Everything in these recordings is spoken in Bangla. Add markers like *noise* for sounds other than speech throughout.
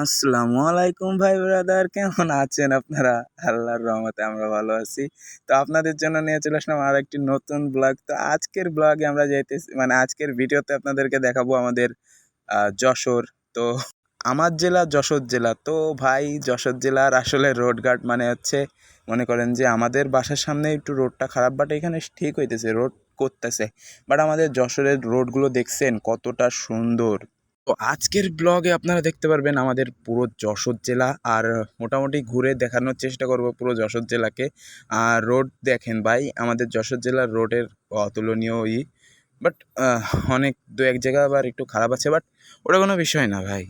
আসসালামু আলাইকুম ভাই ব্রাদার, কেমন আছেন আপনারা? আল্লাহর রহমতে আমরা ভালো আছি। তো আপনাদের জন্য নিয়ে চলে আসলাম আর একটি নতুন ব্লগ তো আজকের ব্লগে আমরা যাইতেছি মানে আজকের ভিডিওতে আপনাদেরকে দেখাবো আমাদের যশোর। তো আমার জেলা যশোর জেলা। তো ভাই, যশোর জেলার আসলে রোডঘাট মানে হচ্ছে, মনে করেন যে আমাদের বাসার সামনে একটু রোডটা খারাপ বাট এখানে ঠিক হইতেছে রোড করতেছে। বাট আমাদের যশোরের রোডগুলো দেখছেন কতটা সুন্দর। তো আজকের ব্লগে আপনারা দেখতে পারবেন আমাদের পুরো যশোর জেলা, আর মোটামুটি ঘুরে দেখানোর চেষ্টা করব পুরো যশোর জেলাকে। আর রোড দেখেন ভাই, আমাদের যশোর জেলার রোডের অতুলনীয় ই বাট অনেক দু এক জায়গা আবার একটু খারাপ আছে বাট ওটা কোনো বিষয় না ভাই।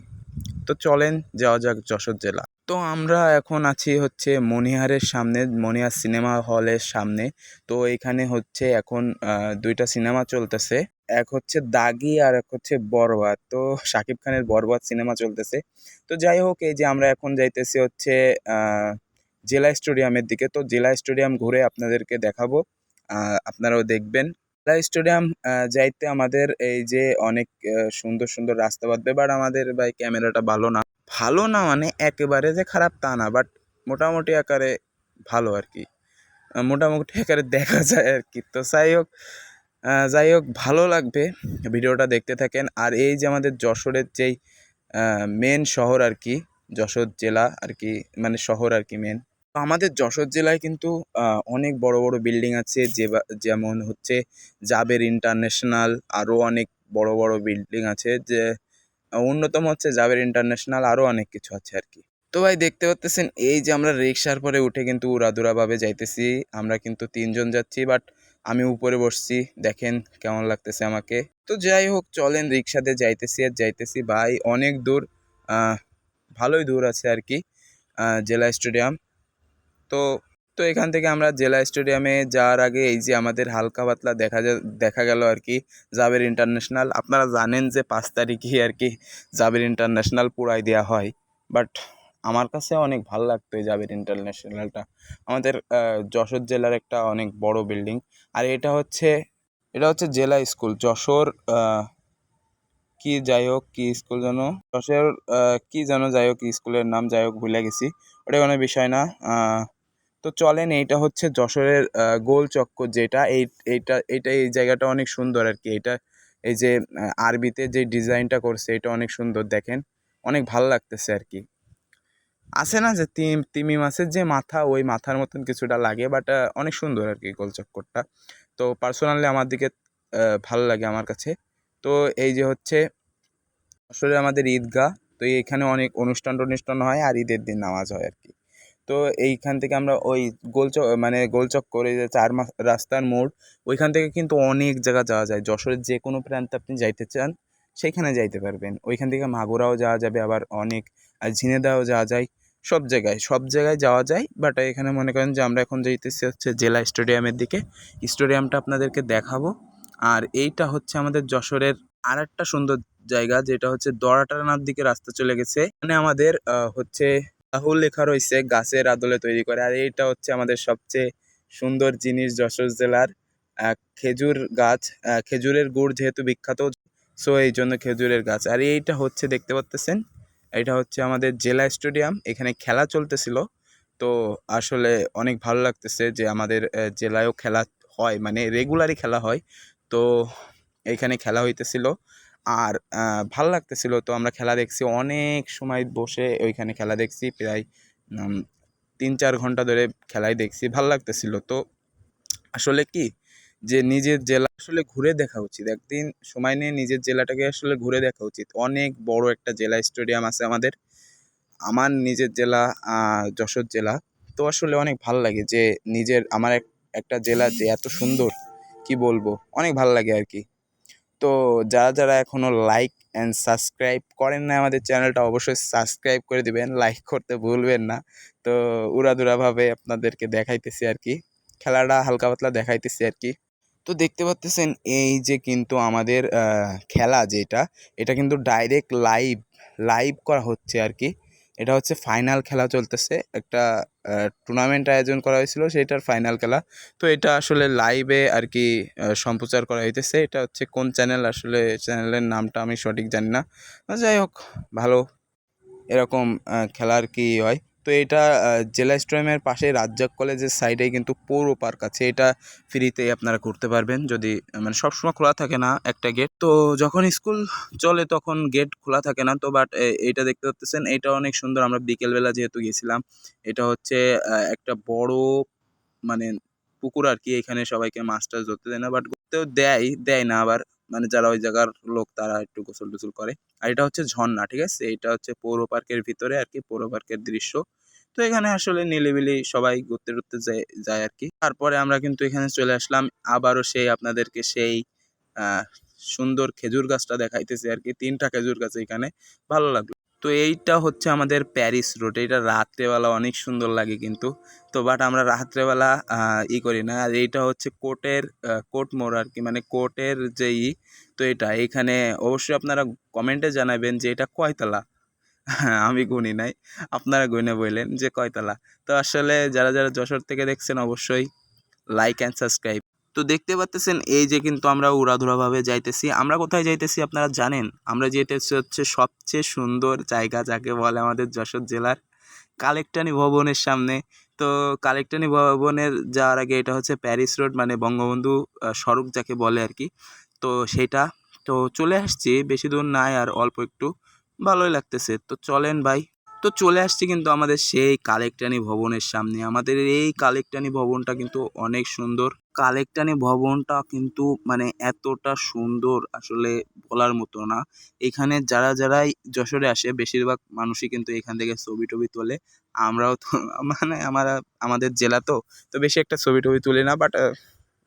তো চলেন যাওয়া যাক যশোর জেলা। তো আমরা এখন আছি হচ্ছে মণিহারের সামনে, মণিহার সিনেমা হলের সামনে। তো এখানে হচ্ছে এখন দুইটা সিনেমা চলতেছে। এক হচ্ছে দাগি আর এক হচ্ছে বরবাদ। তো শাকিব খানের বরবাদ সিনেমা চলতেছে। তো যাই হোক, এই যে আমরা এখন যাইতেছি হচ্ছে জেলা স্টেডিয়ামের দিকে। তো জেলা স্টেডিয়াম ঘুরে আপনাদেরকে দেখাবো। আপনারাও দেখবেন। জেলা স্টেডিয়াম যাইতে আমাদের এই যে অনেক সুন্দর সুন্দর রাস্তা বাঁধবে বাট আমাদের ভাই ক্যামেরাটা ভালো না। ভালো না মানে একেবারে যে খারাপ তা না বাট মোটামুটি আকারে ভালো আর কি মোটামুটি আকারে দেখা যায় আর কি তো যাই হোক যাই হোক, ভালো লাগবে ভিডিওটা দেখতে থাকেন। আর এই যে আমাদের যশোরের যেই মেন শহর আর কি যশোর জেলা আর কি মানে শহর আর কি মেন আমাদের যশোর জেলায় কিন্তু অনেক বড় বড় বিল্ডিং আছে যে যেমন হচ্ছে জাবের ইন্টারন্যাশনাল, আরও অনেক বড় বড় বিল্ডিং আছে যে, অন্যতম হচ্ছে জাবের ইন্টারন্যাশনাল, আরও অনেক কিছু আছে আর কি। তো ভাই দেখতে পাচ্তেছেন এই যে আমরা রিক্সার পরে উঠে কিন্তু উড়াদুরাভাবে যাইতেছি, আমরা কিন্তু তিনজন যাচ্ছি, বাট আমি উপরে বসছি, দেখেন কেমন লাগতেছে আমাকে। তো যাই হোক, চলেন রিক্সাতে যাইতেছি আর যাইতেছি, ভাই অনেক দূর ভালোই দূর আছে আর কি জেলা স্টেডিয়াম। তো তো এখান থেকে আমরা জেলা স্টেডিয়ামে যাওয়ার আগে এই যে আমাদের হালকা পাতলা দেখা দেখা গেল আর কি, জাবের ইন্টারন্যাশনাল আপনারা জানেন যে পাঁচ তারিখে আর কি জাবের ইন্টারন্যাশনাল পুরাই দেওয়া হয়। বাট আমার কাছে অনেক ভালো লাগতো এই জাবের ইন্টারন্যাশনালটা আমাদের যশোর জেলার একটা অনেক বড় বিল্ডিং আর এটা হচ্ছে এটা হচ্ছে জেলা স্কুল। যশোর কি যাই হোক, কি স্কুল যেন? যশোর কি যেন যাই হোক, স্কুলের নাম যাই হোক ভুলে গেছি। ওটা কোনো বিষয় না। তো চলেন এইটা হচ্ছে যশোরের গোল চক্কর যেটা। এই, এইটা এইটা, এই জায়গাটা অনেক সুন্দর আর কি এটা এই যে আরবিতে যে ডিজাইনটা করছে, এটা অনেক সুন্দর দেখেন। অনেক ভালো লাগতেছে আর কি আছে না যে তিম, তিমি মাছের যে মাথা, ওই মাথার মতন কিছুটা লাগে, বাট অনেক সুন্দর আর কি গোল চক্করটা। তো পার্সোনালি আমার দিকে ভালো লাগে আমার কাছে। তো এই যে হচ্ছে আসলে আমাদের ঈদগাহ, তো এইখানে অনেক অনুষ্ঠান টনুষ্ঠান হয় আর ঈদের দিন নামাজ হয় আর কি তো এইখান থেকে আমরা ওই গোলচক মানে গোলচক করে যে চার রাস্তার মোড়, ওইখান থেকে কিন্তু অনেক জায়গা যাওয়া যায়। যশোরের যে কোনো প্রান্তে আপনি যাইতে চান সেইখানে যাইতে পারবেন। ওইখান থেকে মাগুরাও যাওয়া যাবে, আবার অনেক, আর ঝিনেদাও যাওয়া যায়, সব জায়গায় সব জায়গায় যাওয়া যায়। বাট এখানে মনে করেন যে আমরা এখন যাইতেছি হচ্ছে জেলা স্টেডিয়ামের দিকে। স্টেডিয়ামটা আপনাদেরকে দেখাবো। আর এইটা হচ্ছে আমাদের যশোরের আর একটা সুন্দর জায়গা, যেটা হচ্ছে দড়াটানার দিকে রাস্তা চলে গেছে। মানে আমাদের হচ্ছে রাহুল লেখা রয়েছে, গাছের আদলে তৈরি করে। আর এইটা হচ্ছে আমাদের সবচেয়ে সুন্দর জিনিস যশোর জেলার খেজুর গাছ। খেজুরের গুড় যেহেতু বিখ্যাত, সো এই জন্য খেজুরের গাছ। আর এইটা হচ্ছে, দেখতে পাচ্তেছেন এটা হচ্ছে আমাদের জেলা স্টেডিয়াম। এখানে খেলা চলতেছিল। তো আসলে অনেক ভালো লাগতেছে যে আমাদের জেলায়ও খেলা হয় মানে রেগুলারই খেলা হয়। তো এখানে খেলা হইতেছিল। আর ভালো লাগতেছিল। তো আমরা খেলা দেখছি অনেক সময় বসে ওইখানে খেলা দেখছি, প্রায় তিন চার ঘণ্টা ধরে খেলাই দেখছি, ভালো লাগতেছিল। তো আসলে কি যে নিজের জেলা আসলে ঘুরে দেখা উচিত। একদিন সময় নিয়ে নিজের জেলাটাকে আসলে ঘুরে দেখা উচিত। অনেক বড় একটা জেলা স্টেডিয়াম আছে আমাদের, আমার নিজের জেলা যশোর জেলা। তো আসলে অনেক ভালো লাগে যে নিজের, আমার এক, একটা জেলা যে এত সুন্দর, কি বলব? অনেক ভালো লাগে আর কি। তো যারা যারা এখনও লাইক অ্যান্ড সাবস্ক্রাইব করেন না আমাদের চ্যানেলটা অবশ্যই সাবস্ক্রাইব করে দিবেন। লাইক করতে ভুলবেন না। তো উড়াদুরাভাবে আপনাদেরকে দেখাইতেছি আর কি। খেলাটা হালকা পাতলা দেখাইতেছি আর কি। তো দেখতে পাচ্তেছেন, এই যে কিন্তু আমাদের খেলা যেটা, এটা কিন্তু ডাইরেক্ট লাইভ লাইভ করা হচ্ছে আর কি। এটা হচ্ছে ফাইনাল খেলা চলতেছে। একটা টুর্নামেন্ট আয়োজন করা হয়েছিল সেটার ফাইনাল খেলা। তো এটা আসলে লাইভে আর কি সম্প্রচার করা হইতেছে। এটা হচ্ছে কোন চ্যানেল আসলে চ্যানেলের নামটা আমি সঠিক জানি না। যাই হোক, ভালো এরকম খেলা খেলার কি হয়। তো এটা জেলা স্টেডিয়ামের পাশে রাজ্জাক কলেজের সাইডে কিন্তু পৌর পার্ক আছে। এটা ফ্রিতেই আপনারা ঘুরতে পারবেন যদি মানে সবসময় খোলা থাকে না একটা গেট তো যখন স্কুল চলে তখন গেট খোলা থাকে না। তো বাট এইটা দেখতে পাচ্ছেন এটা অনেক সুন্দর। আমরা বিকেলবেলা যেহেতু গেছিলাম, এটা হচ্ছে একটা বড় মানে পুকুর আর কি। এখানে সবাইকে মাছ টাছ ধরতে দেয় না বাট করতেও দেয় দেয় না। আবার মানে যারা ওই জায়গার লোক, তারা একটু গোসল টোসল করে। আর এটা হচ্ছে ঝর্ণা, ঠিক আছে? এটা হচ্ছে পৌর পার্কের ভিতরে আর কি পৌর পার্কের দৃশ্য। তো এখানে আসলে নিলিবিলি সবাই ঘুরতে টুরতে যায় যায় আর কি তারপরে আমরা কিন্তু এখানে চলে আসলাম, আবারও সেই আপনাদেরকে সেই সুন্দর খেজুর গাছটা দেখাইতেছি আর কি তিনটা খেজুর গাছ এখানে। ভালো লাগল। তো এইটা হচ্ছে আমাদের প্যারিস রোড এটা রাত্রেবেলা অনেক সুন্দর লাগে কিন্তু। তো বাট আমরা রাত্রেবেলা ই করি না। আর এইটা হচ্ছে কোর্টের কোর্ট মোড় আর কি মানে কোর্টের যে ই তো এটা এখানে অবশ্যই আপনারা কমেন্টে জানাবেন যে এটা কয়তলা *laughs* আমি গুনি নাই, আপনারা গুনে বললেন যে কয়তলা তো আসলে যারা যারা যশোর থেকে দেখছেন অবশ্যই লাইক অ্যান্ড সাবস্ক্রাইব তো দেখতে পাচ্তেছেন, এই যে কিন্তু আমরা উড়াধুরাভাবে যাইতেছি। আমরা কোথায় যাইতেছি আপনারা জানেন? আমরা যেতেছি হচ্ছে সবচেয়ে সুন্দর জায়গা যাকে বলে আমাদের যশোর জেলার কালেক্টানি ভবনের সামনে। তো কালেক্টানি ভবনের যাওয়ার আগে এটা হচ্ছে প্যারিস রোড মানে বঙ্গবন্ধু সড়ক যাকে বলে আর কি। তো সেটা, তো চলে আসছি, বেশি দূর নাই আর অল্প একটু। ভালোই লাগতেছে। তো চলেন ভাই তো চলে আসছি কিন্তু আমাদের সেই কালেকটানি ভবনের সামনে। আমাদের এই কালেক্টানি ভবনটা কিন্তু অনেক সুন্দর। কালেক্টানি ভবনটা কিন্তু মানে এতটা সুন্দর আসলে বলার মতো না। এখানে যারা যারাই যশোরে আসে, বেশিরভাগ মানুষই কিন্তু এখান থেকে ছবি টবি তোলে। আমরাও তো *laughs* মানে আমরা, আমাদের জেলা তো তো বেশি একটা ছবি টবি তুলি না বাট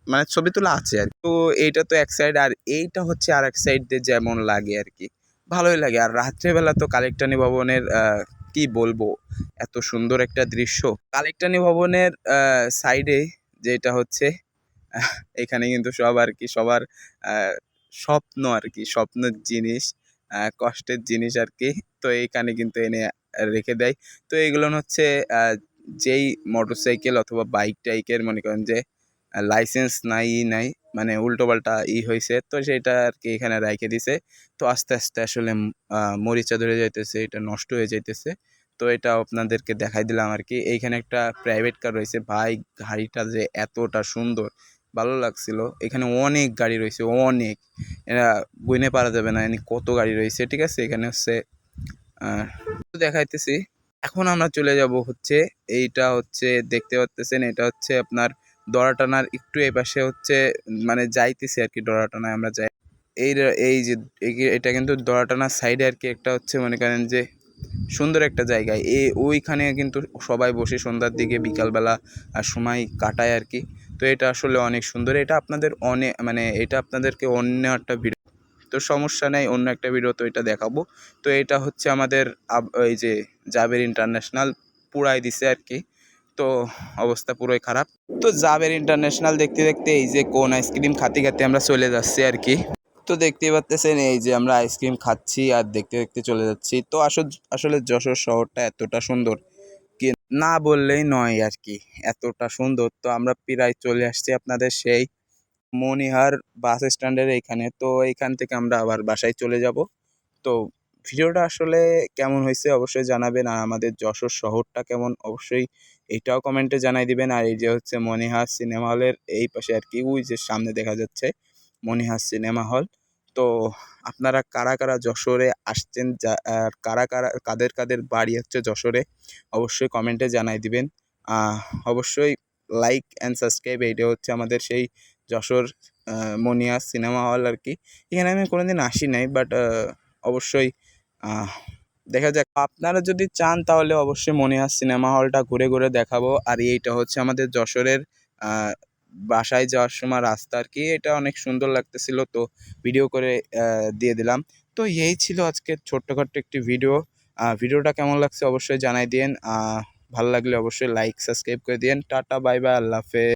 মানে ছবি তোলা আছে আর তো এইটা তো এক সাইড আর এইটা হচ্ছে আর এক সাইড দিয়ে যেমন লাগে আর কি। ভালোই লাগে। আর রাত্রেবেলা তো কালেকটানি ভবনের কি বলব? এত সুন্দর একটা দৃশ্য। কালেক্টানি ভবনের সাইডে যেটা হচ্ছে এখানে কিন্তু সব আর কি, সবার স্বপ্ন আর কি, স্বপ্নের জিনিস কষ্টের জিনিস আর কি, তো এইখানে কিন্তু এনে রেখে দেয়। তো এগুলো হচ্ছে যেই মোটরসাইকেল অথবা বাইক টাইকের মনে করেন যে লাইসেন্স নাই, ই নাই মানে উল্টোপাল্টা ই হয়েছে তো সেটা আর কি এখানে রাইখে দিছে। তো আস্তে আস্তে আসলে মরিচা ধরে যাইতেছে, এটা নষ্ট হয়ে যাইতেছে। তো এটা আপনাদেরকে দেখাই দিলাম আর কি এইখানে একটা প্রাইভেট কার রয়েছে। ভাই, গাড়িটা যে এতটা সুন্দর, ভালো লাগছিল। এখানে অনেক গাড়ি রয়েছে, অনেক। এরা গুনে পারা যাবে না, এনে কত গাড়ি রয়েছে, ঠিক আছে? এখানে হচ্ছে দেখাইতেছি। এখন আমরা চলে যাব হচ্ছে, এইটা হচ্ছে, দেখতে পাচ্তেছেন, এটা হচ্ছে আপনার দড়াটানার একটু এই পাশে হচ্ছে মানে যাইতেছি আর কি দড়াটানায় আমরা যাই। এই এই যে এটা কিন্তু দড়াটানার সাইডে আর কি একটা হচ্ছে মনে করেন যে সুন্দর একটা জায়গায় এ, ওইখানে কিন্তু সবাই বসে সন্ধ্যার দিকে বিকালবেলা আর সময় কাটায় আর কি। তো এটা আসলে অনেক সুন্দর। এটা আপনাদের অনেক মানে এটা আপনাদেরকে অন্য একটা ভিডিও তো সমস্যা নেই, অন্য একটা ভিডিও তো এটা দেখাবো। তো এটা হচ্ছে আমাদের এই যে, জাবের ইন্টারন্যাশনাল পুরাই দিছে আর কি। তো অবস্থা পুরোই খারাপ। তো জাবের ইন্টারন্যাশনাল দেখতে দেখতে এই যে কোন আইসক্রিম খাতে খাতে আমরা চলে যাচ্ছি আর কি। তো দেখতেই পাচ্তেছেন এই যে আমরা আইসক্রিম খাচ্ছি আর দেখতে দেখতে চলে যাচ্ছি। তো আসলে আসলে যশোর শহরটা এতটা সুন্দর কি না বললেই নয় আর কি, এতটা সুন্দর। তো আমরা প্রায় চলে আসছি আপনাদের সেই মনিহার বাস স্ট্যান্ডের এইখানে তো এইখান থেকে আমরা আবার বাসায় চলে যাব। তো ভিডিওটা আসলে কেমন হয়েছে অবশ্যই জানাবেন। আর আমাদের যশোর শহরটা কেমন? অবশ্যই এটাও কমেন্টে জানাই দিবেন। আর এই যে হচ্ছে মনিহার সিনেমা হলের এই পাশে আর কি, ওই যে সামনে দেখা যাচ্ছে মনিহার সিনেমা হল তো আপনারা কারা কারা যশোরে আসছেন যা, আর কারা কারা, কাদের কাদের বাড়ি হচ্ছে যশোরে, অবশ্যই কমেন্টে জানাই দিবেন। অবশ্যই লাইক অ্যান্ড সাবস্ক্রাইব এইটা হচ্ছে আমাদের সেই যশোর মনিয়া সিনেমা হল আর কি। এখানে আমি কোনোদিন আসি নাই বাট অবশ্যই দেখা যাক, আপনারা যদি চান তাহলে অবশ্যই মনিহার সিনেমা হলটা ঘুরে ঘুরে দেখাবো। আর এইটা হচ্ছে আমাদের যশোরের বাসায় যাওয়ার সময় রাস্তা আর কি। এটা অনেক সুন্দর লাগতেছিল, তো ভিডিও করে দিয়ে দিলাম। তো এই ছিল আজকের ছোট্টখাট্ট একটি ভিডিও ভিডিওটা কেমন লাগছে অবশ্যই জানাই দিন ভালো লাগলে অবশ্যই লাইক সাবস্ক্রাইব করে দিন টাটা বাই বাই আল্লাহ হাফেজ।